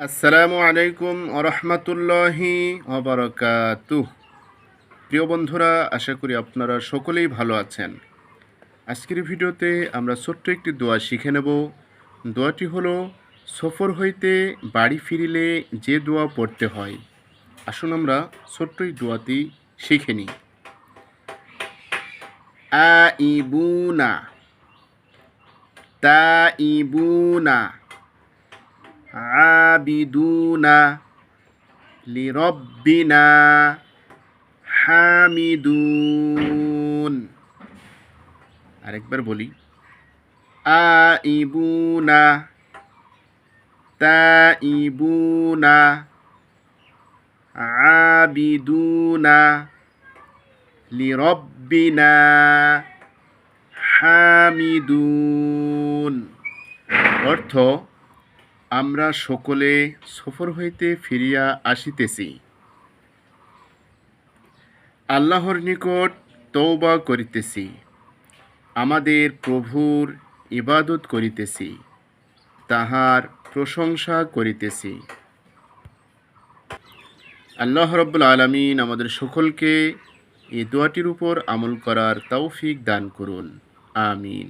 আসসালামু আলাইকুম আরহামতুল্লাহি অবরকাতু প্রিয় বন্ধুরা, আশা করি আপনারা সকলেই ভালো আছেন। আজকের ভিডিওতে আমরা ছোট্ট একটি দোয়া শিখে নেব। দোয়াটি হলো, সফর হইতে বাড়ি ফিরিলে যে দোয়া পড়তে হয়। আসুন আমরা ছোট্ট এই দোয়াটি শিখে নিই। আ ইবুনা তা ইবুনা আবিদুনা লিরব্বিনা হামিদুন আরেকবার বলি আইবুনা তাইবুনা আবিদুনা লিরব্বিনা হামিদুন। অর্থ আমরা সকলে সফর হইতে ফিরিয়া আসিতেছি। আল্লাহর নিকট তৌবা করিতেছি। আমাদের প্রভুর ইবাদত করিতেছি। তাহার প্রশংসা করিতেছি। আল্লাহ রব্বুল আলমিন আমাদের সকলকে এই দোয়াটির উপর আমল করার তৌফিক দান করুন। আমিন।